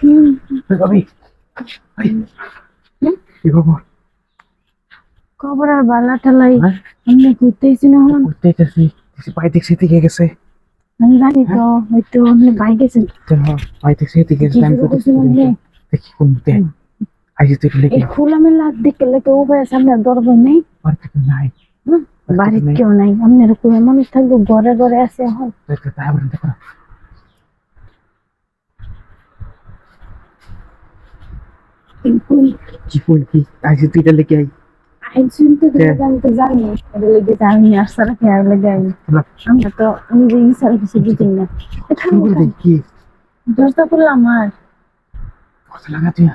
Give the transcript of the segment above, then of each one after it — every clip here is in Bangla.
কি খবর খবর আর বালা টালাই হ্যাঁ? আমি ঘুরতেছি না হন। করতে গেছি দেখছি এদিকে গেছে। আমি জানি তো হয়তো অন্য বাইক গেছেন। তো দেখছি এদিকে গেছে আমি কি তো শুরু করছিলাম রে? দেখি কোন মুহূর্তে আইসি তুই লেগে। এই দেখে লেগে উপায় সামনে দরবার নেই। বাড়িতে তো নাই। বাড়ির কেউ নাই। আপনার কোনো মানুষ থাকবে ঘরে ঘরে আছে এখন। তাই আবার দেখো কি ফুল কি? আইসি তুই লেগে আই আইনশৃঙ্খলা তো। আমি তো জানি এটা লেগে আমি আর সারা খেয়াল লেগে আমি আমরা তো নিজে ইসারা কিছু বুঝি না। এটা কি দরজা করলাম আমার। কথা লাগা তুই?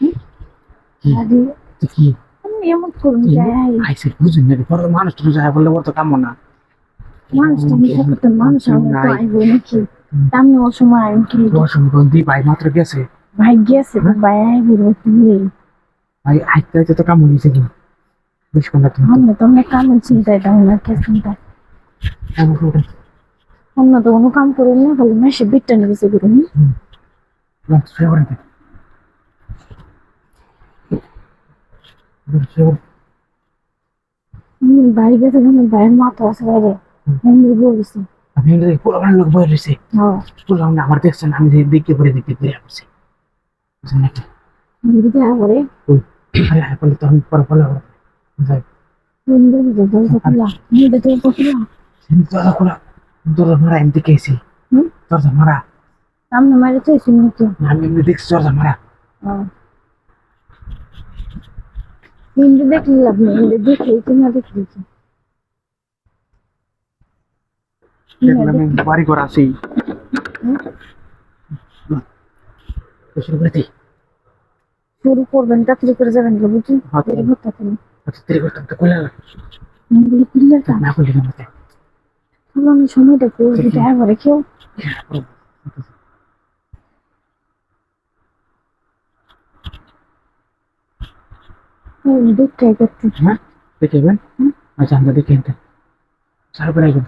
কি? আরে এমন করুন যাই। আইসি বুঝুন না পরে মানুষ তো যায় বললে ওর তো কাম না। মানুষ তো আমি থাকতে মানুষ আমার তো আইব নাকি? সামনে ওর আমি কি? ভাই মাত্র গেছে। ভাই গেছে ভাই আইব তুমি ভাই আইতে আইতে তো কাম হয়েছে কি বেশ কোন তুমি আমরা তো কাম চিন্তায় দাও না কে চিন্তা? আমি করে। অন্য তো কোনো কাম করুন না খালি মাসে বিটটা নিয়ে গেছে করুন না বাড়ি গেছে আমার ভাইয়ের মাথা আছে বাইরে। আমি বলছি আমি দেখি পুরো লোক বয়ে রয়েছে। হ্যাঁ। পুরো না আমার দেখছেন আমি দেখে পরে দেখতে পেরে আসছি। বুঝলেন নাকি আমি দেখা আরে হ্যাঁ বলে তো আমি পরে বলে যাই। আমি বলি যে দরজা খোলা। আমি দেখে খোলা। দরজা মারা এমনি দেখেছি দরজা মারা। সামনে মারে তো শুনি আমি এমনি দেখছি দরজা মারা। হিন্দি দেখলি লাভ নেই হিন্দি দেখলি কি না দেখলি কি আমি বাড়ি ঘর আছি শুরু করে দিই শুরু করবেন তাড়াতাড়ি করে যাবেন বুঝছেন হ্যাঁ, দেরি করতে থাকেন আচ্ছা দেরি করতাম তো কইলা আমি বলি না করলি না সময়টা একবারে কেউ দেখতে করতে হ্যাঁ দেখেবেন হুম। আচ্ছা আমরা দেখে নিতে সারা করে আইবেন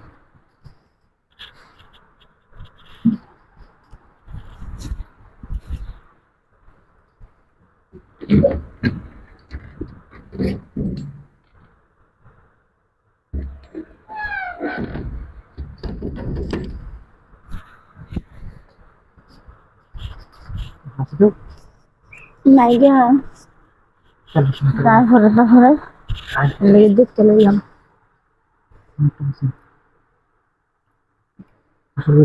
তারপরে তারপরে লেগে দেখতে লাগলাম আসলে